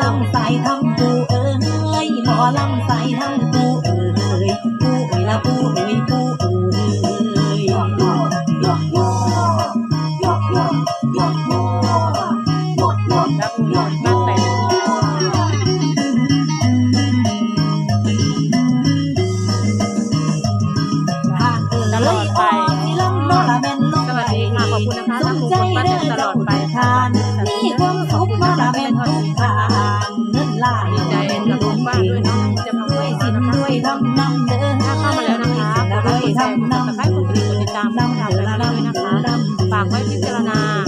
ลำใสาทำปูเอ้ยหมอลำใสาทำปูเอ้ยปูเอ้ยละปูเอ้ย 了啦。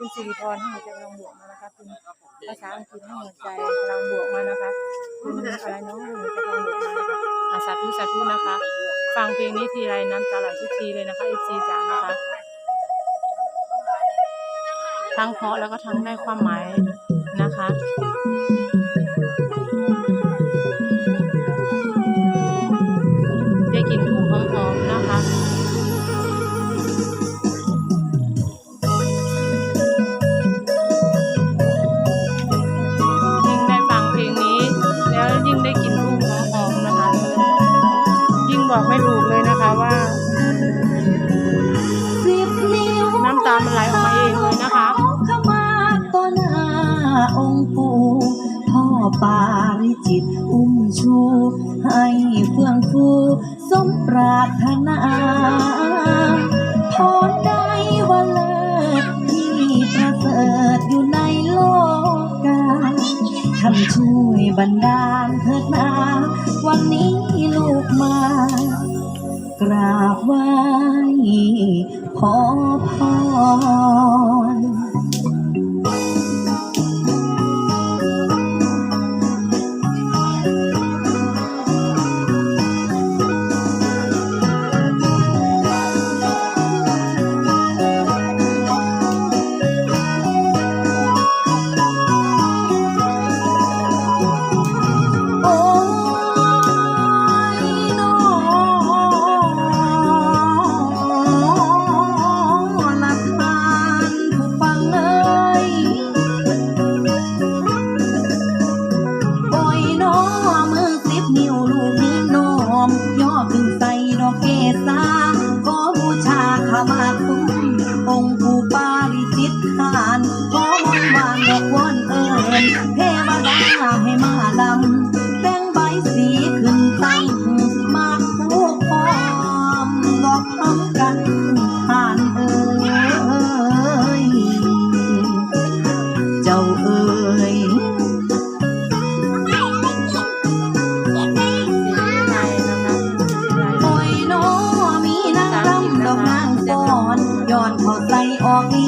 คุณสิริพรให้หัจพลังบวกมานะคะ คุณภาษาอังกฤษให้หัวใจพลังบวกมานะคะ คุณอะไรน้องหัวใจพลังบวกมานะคะอาสาธุสาธุนะคะ ฟังเพลงนี้ทีไรน้ำตาไหลทุกทีเลยนะคะเอฟซีจ๋านะคะ ทั้งเพราะแล้วก็ทั้งได้ความหมายนะคะ ตามันไหลออกมาเองเลยนะคะต่อหาองค์ปู่พ่อปาริจิตอุ้มชู ให้เฟื่องฟูสมปรารถนาพรได้วันเลิศที่ประเสริฐอยู่ในโลกาท่ช่วยบันดาลเถิดนาวันนี้ลูกมากราบไหว พ่ ย้อนเขาไกลออกนี้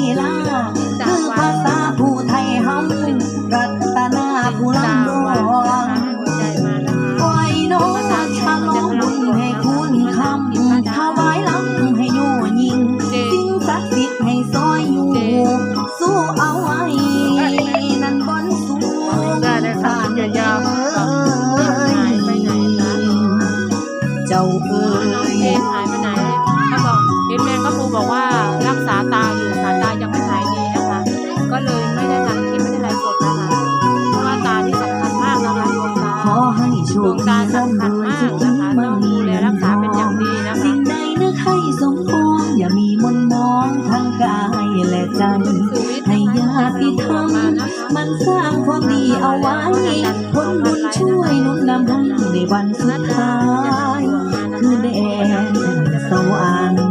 ษาเป็นอย่างดีนะคะสิ่งใดนึกให้สมปองอย่ามีมนมองทั้งกายและใจให้ญาติธรรมมันสร้างความดีเอาไว้ผลบุญช่วยนุ่นนำให้ในวันสุดท้าย คือแดนสวรรค์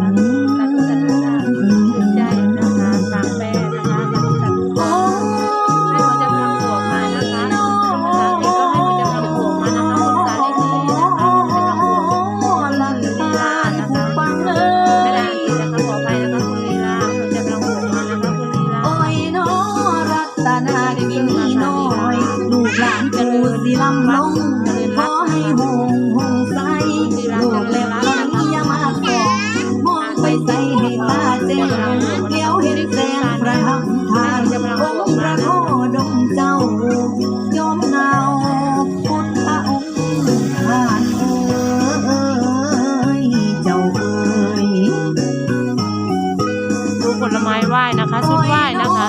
ไม้ไหว้นะคะชุดไหว้นะคะ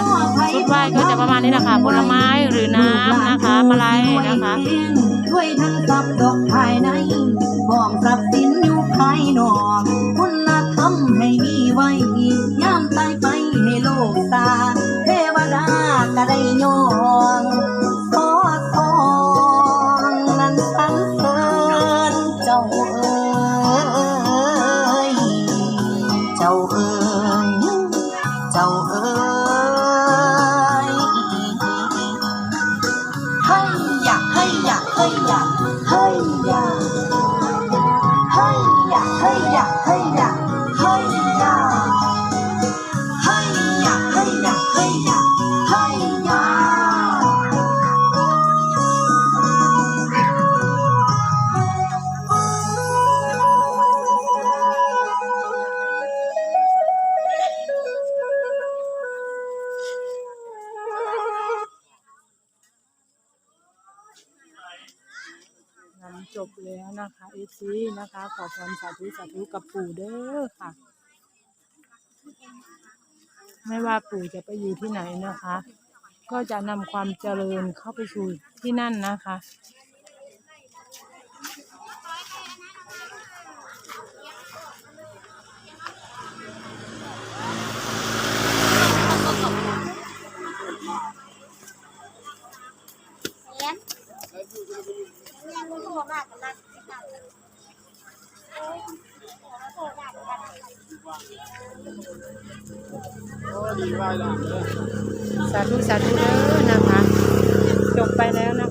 ชุดไหว้ก็จะประมาณนี้นะคะผลไม้หรือน้ำนะคะมาลัยนะคะช่วยทั้งทรัพย์ดอกภายในของทรัพย์สินอยู่ภายนอกคุณธรรมให้มีไว้ย่ามตายไปให้โลกตาเทวดาก็ได้ยอง 可以。 จบแล้วนะคะเอซีนะคะ ขอพรสาธุสาธุกับปู่เด้อค่ะ ไม่ว่าปู่จะไปอยู่ที่ไหนนะคะ ก็จะนำความเจริญเข้าไปสู่ที่นั่นนะคะ สาธุสาธุเด้อนะคะ จบไปแล้วนะคะ